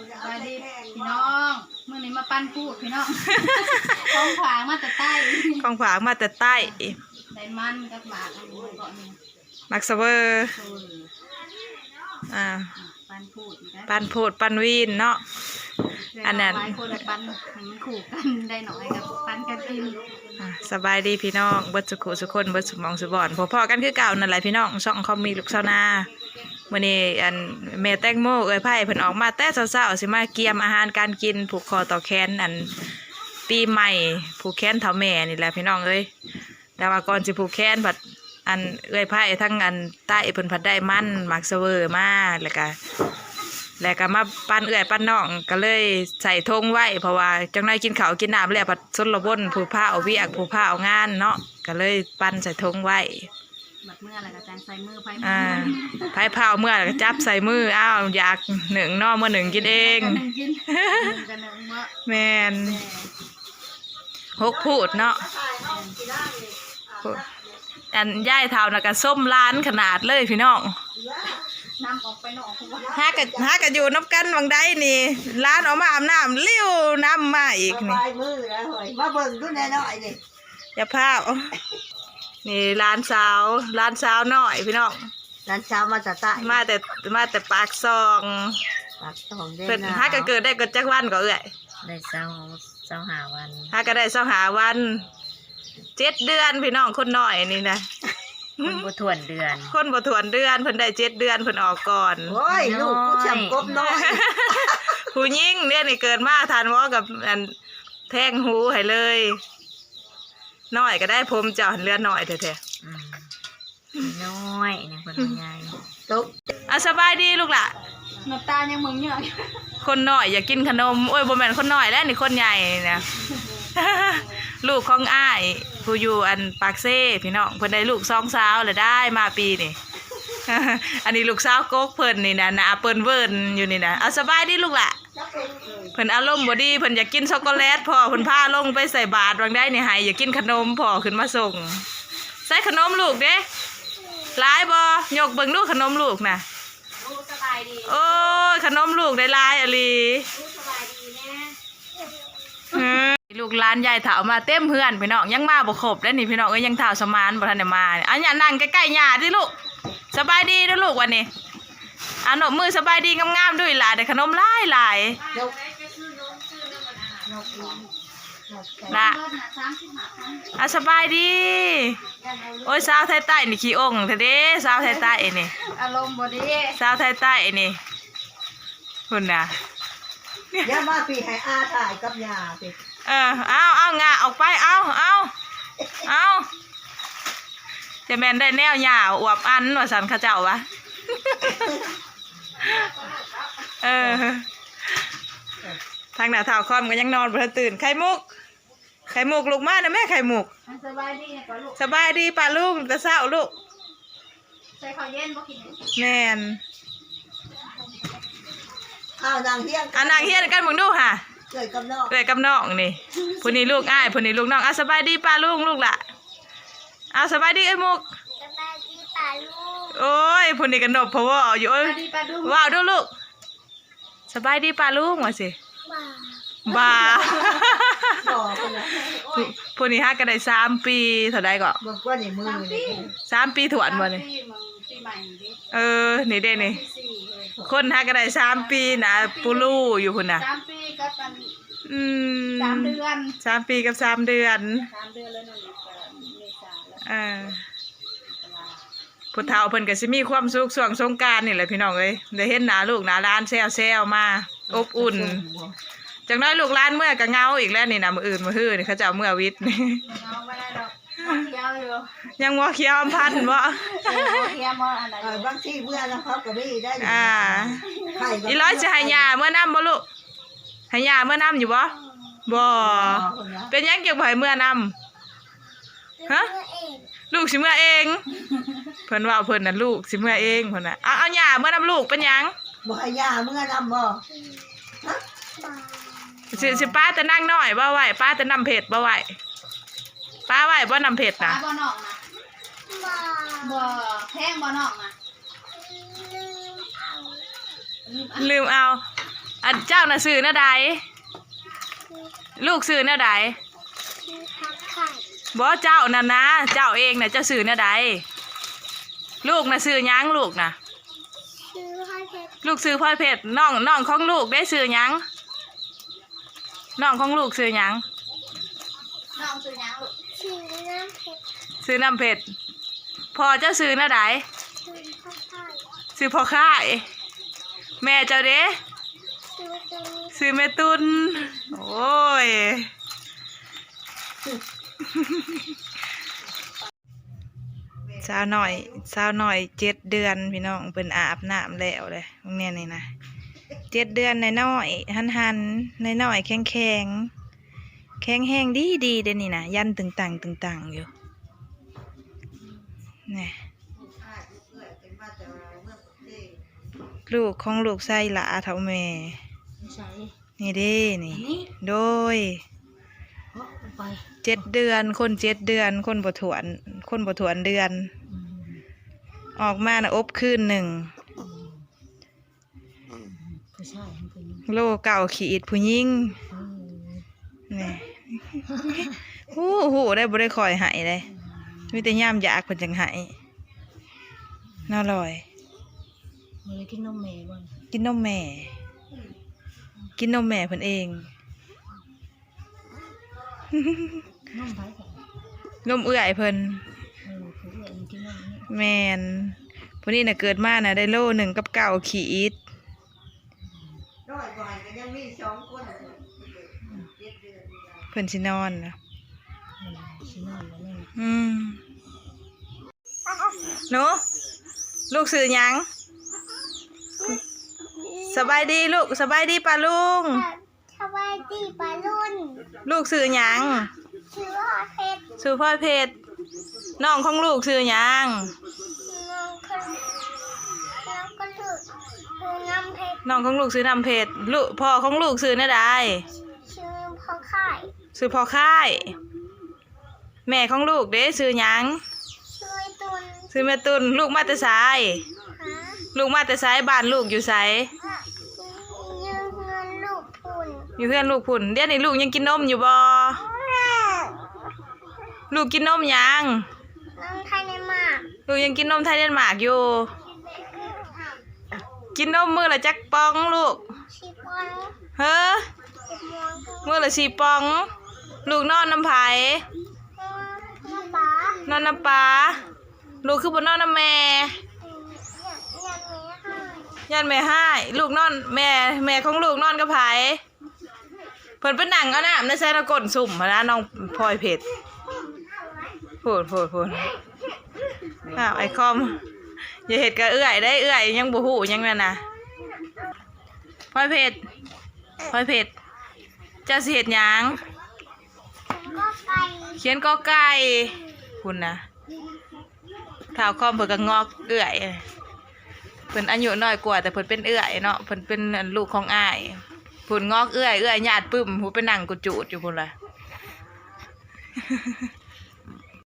สวัสดีพี่น้องมื่อนี้มาปั้นพูดพี่น้องท้องขวางมาแต่ใต้ของฝากมาแต่ใต้ได้มันกับหมากอันนี้ก่อนนี่มักเซเวอร์โซนอ่าปั้นพูดอีกแล้วปันโพดปันวีนเนาะอันนั้นหลายคนละปั้นให้มันขู่กันได้หน่อยกับปั้นกันกินอ่าสบายดีพี่น้องเบิดสุขุสุคนเบิดสมองสุบอนพอพอๆกันคือเก่านั่นแหละพี่น้องช่องคอมมีลูกเซานา มื่อนี้อันแม่แตงโมเอ้ยไผ่เพิ่นออกมาแต่เช้าๆสิมาเกียมอาหารการกินผูกคอต่อแขนอันปีใหม่ผูกแขนเท่าแม่นี่แหละพี่น้องเอ้ยแต่ว่าก่อนสิผูกแขนผัดอันเอ้ยไผ่ทั้งอันใต้เพิ่นผัดได้มันมักเสเวอร์มาแล้วก็แล้วก็มาปั้นเอื่อยปั้นน้องก็เลยใส่ธงไว้เพราะว่าจังไรกินข้าวกินน้ำแล้วผัดสนระบนผู้ผ้าเอาวียกผู้ผ้าเอางานเนาะก็เลยปั้นใส่ธงไว้ บัดเมื่ออะไรกับจานใส่มือไฟอ่าไผ่เผาเมื่อแล้วก็จับใส่มืออ้าวอยากหนึ่งเนอเมื่อหนึ่งกินเองกันหนึ่งกินหนึ่งกันหนึ่งเมื่อแมนหกพูดเนาะอันย่ายเท่านะก็ส้มล้านขนาดเลยพี่น้องนำออกไปนอกคุณว่าหากะหากะอยู่น้ำกันวังใดนี่ล้านออกมาอาบน้ำเลี้ยวน้ำมาอีกสนี่บายมือแล้วเฮ้ยมาเบิ่งดูแน่หน่อยนี่ อย่าพาว นี่ร้านสาวร้านสาวหน่อยพี่น้องร้านเช้ามาจากใต้มาแต่มาแต่ปากซองปากสองเดือเพิ่นนหากะเกิดได้ก็จักวันก็เอ้อยได้เช้าเช้าหาวันหากะได้เสาหาวันเจ็ดเดือนพี่น้องคนหน่อยนี่นะมันบ่ทวนเดือน คนบ่ถวนเดือนเพิ่นได้เจ็ดเดือนเพิ่นออกก่อนโอ้ยลูกกูจำกบน้อยผู้หญิงเนี่ยนี่เกิดมาทานวอกับอันแท่งหูให้เลย น้อยก็ได้ผมเจ้าเลือดน้อยแท้น้อยเนี่ยคนใหญ่ตกๆอะสบายดีลูกล่ะ น้ำตาลยังมึงเยอะคนน้อยอยากกินขนมโอ้ยบ่แม่นคนน้อยแล้วนี่คนใหญ่นี่นะ ลูกของอ้ายผู้อยู่อันปากเซ่พี่น้องเพิ่นได้ลูกสองสาวแล้วได้มาปีนี่ อันนี้ลูกสาวโกกเพิ่นนี่นะหนาเปิ้นเวิร์นอยู่นี่นะเอาสบายดีลูกล่ะเพิ่นอารมณ์บ่ดีเพิ่นอยากกินช็อกโกแลตพอเพิ่นพาลงไปใส่บาตรวางได้นี่ให้อยากกินขนมพอขึ้นมาส่ง ใส่ขนมลูกเด้หลายบ่ยกเบิ่งดูขนมลูกน่ะรู้สบายดีโอ้ยขนมลูกได้หลายอะลีรู้สบายดีแน่อืมลูกหลานยายเถามาเต็มเพื่อนพี่น้องยังมาบ่ครบแล้วนี่พี่น้องเอ้ยยังเถาสมานบ่ทันได้มาอันอย่านั่งใกล้ๆย่าดิลูกสบายดีเด้อลูกวันนี้อันนบมือสบายดีงามๆด้วยหลานได้ขนมหลายหลาย ยกละเบิดหาสบายดี โอ้ยสาวไทยใต้นี่ขี้องค์แท้เด้สาวไทยใต้นี่อารมณ์บดีสาวไทยใต้นี่คุณน่ะย่ามาพี่ให้อาถ่ายกับยาพี่เออเอาเอางาออกไปเอาเอาเอาจะแมนได้แนวยาอวบอันว่าสันข้าเจ้าวะเออ ทางหน้าเท้าคอมก็ยังนอนบ่ทันตื่นไข่มุก ไข่มุกลูกมานะแม่ไข่มุก สบายดีเนี่ยก่อนลูกสบายดีป่ะลูกแต่เศร้าลูก ใส่ข้าวเย็นบ่กินแม่นอ้าวนางเฮียงอันนางเฮียนกันมึงดูค่ะเกิดกับน้องเอ้ยกับน้องนี่ผู้นี้ลูกอ้ายผู้นี้ลูกน้องอะสบายดีป้าลุงลูกล่ะเอาสบายดีไอ้มุก สบายดีป่าลูกโอ้ยผู้นี้กันนบเพราะว่าอยู่สเอ้ยบายดีป่าดุ้งว้าวดูลูก สบายดีป้าลุงว่าสิ บ้าบอกกันนะผู้ผู้นี้ฮักกันได้สามปีเท่าใดก็เบิ่งว่าในมือนี่สามปีถวนบ่นี่ปีมึงปีใหม่ดิเออนี่เด้นี่ สี่เลยคนฮักกันได้สามปีนะปูลู่อยู่พุ่นน่ะ สามปีกับมันอืมสามเดือนสามปีกับสามเดือนสามเดือนแล้วนั่นแหละก็เมษาแล้วเออผู้เฒ่าเพิ่นก็สิมีความสุขช่วงสงกรานต์นี่แหละพี่น้องเอ้ยได้เห็นหน้าลูกหน้าหลานแซวๆมา อบอุ่นจังน้อยลูกหลานเมื่อก็เหงาอีกแล้วนี่นะมื้ออื่นมื้อฮื้อนี่เขาจะเอาเมื่อวิทย์นี่เอาไม่ได้ดอกเที่ยวอยู่ยังบ่เคี้ยวอำพันธ์บ่เที่ยวมาอันไหนเออบางทีเมื่อนะครับก็มีได้อ่าไข่กับอีร้อยจะให้ยาเมื่อนํบ่ลูกให้ยาเมื่อนํอยู่บ่บ่คนนะเป็นหยังเกี่ยวบ่ให้เมื่อนํฮะลูกสิเมื่อเอง เพิ่นว่าเพิ่นน่ะลูกสิเมื่อเองเพิ่นน่ะเอาเอายาเมื่อนํลูกเป็นหยัง บ่ให้ยาเมื่อนำบ่สิสิป้าแต่นั่งน้อยบ่ไหวป้าแต่นำเผ็ดบ่ไหวป้าไหวบ่นำเผ็ดปลานะบ่นอกนะบ่แพงบ่นอกนะลืมเอาอันเจ้าน่ะซื้อแนวใดลูกซื้อแนวใดชื่อพักไข่บ่เจ้านั่นนะ เจ้าเองน่ะเจ้าซื้อแนวใดลูกน่ะซื้อหยังลูกน่ะชื่อพ่อเพชร ลูกซื้อพ่อเพชรน้องน้องของลูกได้ซื้อหยังน้องของลูกซื้อหยังน้องซื้อหยังลูกชื่อน้ำเพชรซื้อน้ำเพชรพอเจ้าซื้อแนวใดชื่อพ่อไข่ซื้อพ่อค่าย แม่เจ้าเด้ชื่อตรงนี้ซื้อแม่ตุนโอ้ย สาวหน่อยสาวหน่อยเจ็ดเดือนพี่น้องเป็นอาบน้ำแล้วเลยตรงเนี้ยนี่นะเจ็ดเดือนในน้อยๆหันหันในน้อยๆแข็งแข็งแข็งแห้งดีดีๆเดี๋ยวนี้นะยันตึงตังตึงตังอยู่นี่ลูกของลูกไส้หลาเท่าแม่ใช่นี่เด้นี่นี่ โดยเพราะไปเจ็ดเดือน คนเจ็ดเดือน คนบ่ถวน คนบ่ถวนเดือน อืมออกมานะอบคืนหนึ่ง ผู้ชายมันเป็นโลเก่าขีดผู้หญิงเออนี่ หู้หู้ได้บ่ได้คอยใหายเลยมีแต่ย่ามอยากเพิ่นจังใหายน่าอร่อยมันเลยกินนมแม่บ่นกินนมแม่ กินนมแม่เพิ่นเอง นมไผ่ใส่นมเอื้อยเพิ่น เออผู้เอื้อยมัน กินนมนี่แมนผู้นี้น่ะเกิดมาน่ะได้โลหนึ่งกับเก่าขีดน้อยกว่าก็ยังมีสองคนเพิ่นสินอนนะเออสินอนแล้วนี่อืมหนูลูกสื่อหยังสบายดีลูกสบายดีป่ะลุงสบายดีปารุ่นลูกสื่อหยังชื่อพ่อเพชรสื่อพ่อเพชร น้องของลูกสื่อหยังน้องคนน้องก็ลูกคือน้ำเพชรน้องของลูกสื่อนำเพชรลูกพ่อของลูกสื่อแน่ใดชื่อพ่อไข่สื่อพ่อค่าย แม่ของลูกเด้สื่อหยังช่วยตุนสื่อแม่ตุนลูกมาแต่สายหาลูกมาแต่สายบ้านลูกอยู่ไสยืมเงินลูกทุนอยู่เพื่อนลูกพุ่นเดี๋ยวนี้ลูกยังกินนมอยู่บ่ลูกกินนมยัง น้องไทยในมากลูกยังกินนมไทยเดนมาร์กอยู่ กินนมมือละจักปองลูกชิปอนเฮ้อชิปอนมือละสี่ปอง ลูกนอนน้ำไผน้องป๋านอนน้ำปลาลูกคือบนนอนน้ำแม่อย่างอย่างนี้ให้ยันแม่ให้ลูกนอนแม่ แม่ของลูกนอนกับไผเพิ่นเป็นหนังเอาน้ำในใส่ตะกร้นสุ่มมาแล้วน้องพลอยเพชร พูดพูดพูดอ้าวไอคอม อย่าเห็ดกับเอื้อยได้เอื้อยยังบ่หูยังนั่นนะพลอยเพชรพลอยเพชรเจะสิเห็ดหยังเขียนกอไก่คุณนะท้าวคอมเพิ่นก็งอกเอื้อยเพิ่นอายุน้อยกว่า แต่เพิ่นเป็นเอื้อยเนาะเพิ่นเป็นลูกของอ้ายเพิ่นงอกเอื้อยเอื้อยญาติปึ้มหูเป็นหนังกุจูดอยู่พุ่นล่ะ